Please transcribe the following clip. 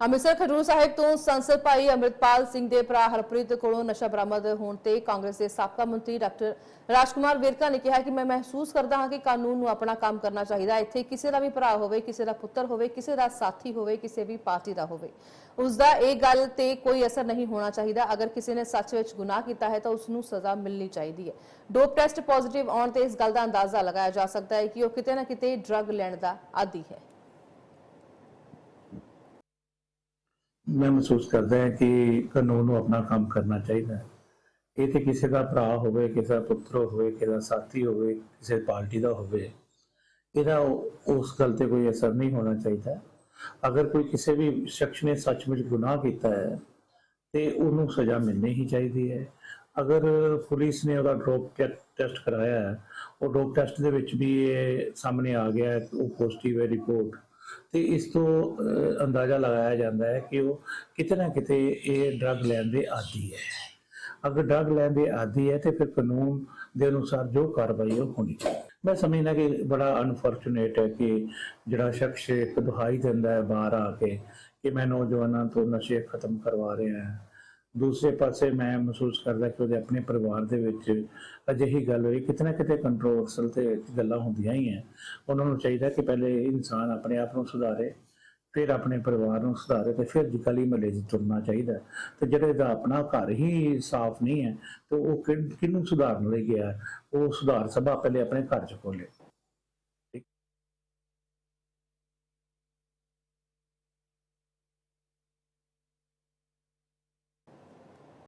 ਅੰਮ੍ਰਿਤਸਰ ਖਡੂਰ ਸਾਹਿਬ ਤੋਂ ਸੰਸਦ ਭਾਈ ਅੰਮ੍ਰਿਤਪਾਲ ਸਿੰਘ ਦੇ ਭਰਾ ਹਰਪ੍ਰੀਤ ਕੋਲੋਂ ਨਸ਼ਾ ਬਰਾਮਦ ਹੋਣ ਤੇ ਕਾਂਗਰਸ ਦੇ ਸਾਬਕਾ ਮੰਤਰੀ ਡਾਕਟਰ ਰਾਜਕੁਮਾਰ ਵਿਰਕਾ ਨੇ ਕਿਹਾ ਕਿ ਮੈਂ ਮਹਿਸੂਸ ਕਰਦਾ ਹਾਂ ਕਿ ਕਾਨੂੰਨ ਨੂੰ ਆਪਣਾ ਕੰਮ ਕਰਨਾ ਚਾਹੀਦਾ ਹੈ। ਇੱਥੇ ਕਿਸੇ ਦਾ ਵੀ ਭਰਾ ਹੋਵੇ, ਕਿਸੇ ਦਾ ਪੁੱਤਰ ਹੋਵੇ, ਕਿਸੇ ਦਾ ਸਾਥੀ ਹੋਵੇ, ਕਿਸੇ ਵੀ ਪਾਰਟੀ ਦਾ ਹੋਵੇ, ਉਸ ਦਾ ਇਹ ਗੱਲ ਤੇ ਕੋਈ ਅਸਰ ਨਹੀਂ ਹੋਣਾ ਚਾਹੀਦਾ। ਅਗਰ ਕਿਸੇ ਨੇ ਸੱਚ ਵਿੱਚ ਗੁਨਾਹ ਕੀਤਾ ਹੈ ਤਾਂ ਉਸ ਨੂੰ ਸਜ਼ਾ ਮਿਲਣੀ ਚਾਹੀਦੀ ਹੈ। ਡੋਪ ਟੈਸਟ ਪੋਜ਼ਿਟਿਵ ਆਉਣ ਤੇ ਇਸ ਗੱਲ ਦਾ ਅੰਦਾਜ਼ਾ ਲਗਾਇਆ ਜਾ ਸਕਦਾ ਹੈ ਕਿ ਉਹ ਕਿਤੇ ਨਾ ਕਿਤੇ ਡਰੱਗ ਲੈਣ ਦਾ ਆਦੀ ਹੈ। ਮੈਂ ਮਹਿਸੂਸ ਕਰਦਾ ਹਾਂ ਕਿ ਕਾਨੂੰਨ ਨੂੰ ਆਪਣਾ ਕੰਮ ਕਰਨਾ ਚਾਹੀਦਾ ਹੈ। ਇਹ ਤੇ ਕਿਸੇ ਦਾ ਭਰਾ ਹੋਵੇ, ਕਿਸੇ ਦਾ ਪੁੱਤਰ ਹੋਵੇ, ਕਿਸੇ ਦਾ ਸਾਥੀ ਹੋਵੇ, ਕਿਸੇ ਪਾਰਟੀ ਦਾ ਹੋਵੇ, ਇਹਦਾ ਉਸ ਗੱਲ ਤੇ ਕੋਈ ਅਸਰ ਨਹੀਂ ਹੋਣਾ ਚਾਹੀਦਾ। ਅਗਰ ਕੋਈ ਕਿਸੇ ਵੀ ਸ਼ਖਸ ਨੇ ਸੱਚਮੁੱਚ ਗੁਨਾਹ ਕੀਤਾ ਹੈ, ਤੇ ਉਹਨੂੰ ਸਜ਼ਾ ਮਿਲਣੀ ਹੀ ਚਾਹੀਦੀ ਹੈ। ਅਗਰ ਪੁਲਿਸ ਨੇ ਉਹਦਾ ਡੋਪ ਟੈਸਟ ਕਰਾਇਆ ਹੈ, ਉਹ ਡੋਪ ਟੈਸਟ ਦੇ ਵਿੱਚ ਵੀ ਇਹ ਸਾਹਮਣੇ ਆ ਗਿਆ ਉਹ ਪੋਜ਼ਿਟਿਵ ਹੈ ਰਿਪੋਰਟ। ਤੇ ਇਸ ਤੋਂ ਅੰਦਾਜ਼ਾ ਲਗਾਇਆ ਜਾਂਦਾ ਹੈ ਕਿ ਉਹ ਕਿਤੇ ਨਾ ਕਿਤੇ ਇਹ ਡਰੱਗ ਲੈਣ ਦੇ ਆਦੀ ਹੈ। ਅਗਰ ਡਰੱਗ ਲੈਣ ਦੇ ਆਦੀ ਹੈ ਤੇ ਫਿਰ ਕਾਨੂੰਨ ਦੇ ਅਨੁਸਾਰ ਜੋ ਕਾਰਵਾਈ ਹੋਣੀ ਚਾਹੀਦੀ ਮੈਂ ਸਮਝਦਾ ਕਿ ਬੜਾ ਅਨਫੋਰਚੂਨੇਟ ਹੈ ਕਿ ਜਿਹੜਾ ਸ਼ਖਸ ਇੱਕ ਦੁਹਾਈ ਦਿੰਦਾ ਹੈ ਬਾਹਰ ਆ ਕੇ ਕਿ ਮੈਂ ਨੌਜਵਾਨਾਂ ਤੋਂ ਨਸ਼ੇ ਖਤਮ ਕਰਵਾ ਰਿਹਾ ਹਾਂ। ਦੂਸਰੇ ਪਾਸੇ ਮੈਂ ਮਹਿਸੂਸ ਕਰਦਾ ਕਿ ਉਹਦੇ ਆਪਣੇ ਪਰਿਵਾਰ ਦੇ ਵਿੱਚ ਅਜਿਹੀ ਗੱਲ ਹੋਈ, ਕਿਤੇ ਨਾ ਕਿਤੇ ਕੰਟਰੋਵਰਸਲ ਤੇ ਗੱਲਾਂ ਹੁੰਦੀਆਂ ਹੀ ਹੈ ਉਹਨਾਂ ਨੂੰ ਚਾਹੀਦਾ ਕਿ ਪਹਿਲੇ ਇਨਸਾਨ ਆਪਣੇ ਆਪ ਨੂੰ ਸੁਧਾਰੇ, ਫਿਰ ਆਪਣੇ ਪਰਿਵਾਰ ਨੂੰ ਸੁਧਾਰੇ ਤੇ ਫਿਰ ਗਲੀ ਮਹੱਲੇ 'ਚ ਤੁਰਨਾ ਚਾਹੀਦਾ। ਹੈ। ਤੇ ਜਿਹੜੇ ਦਾ ਆਪਣਾ ਘਰ ਹੀ ਸਾਫ਼ ਨਹੀਂ ਹੈ, ਤੇ ਉਹ ਕਿਹਨੂੰ ਸੁਧਾਰਨ ਲਈ ਗਿਆ? ਉਹ ਸੁਧਾਰ ਸਭਾ ਪਹਿਲੇ ਆਪਣੇ ਘਰ 'ਚ ਖੋਲੇ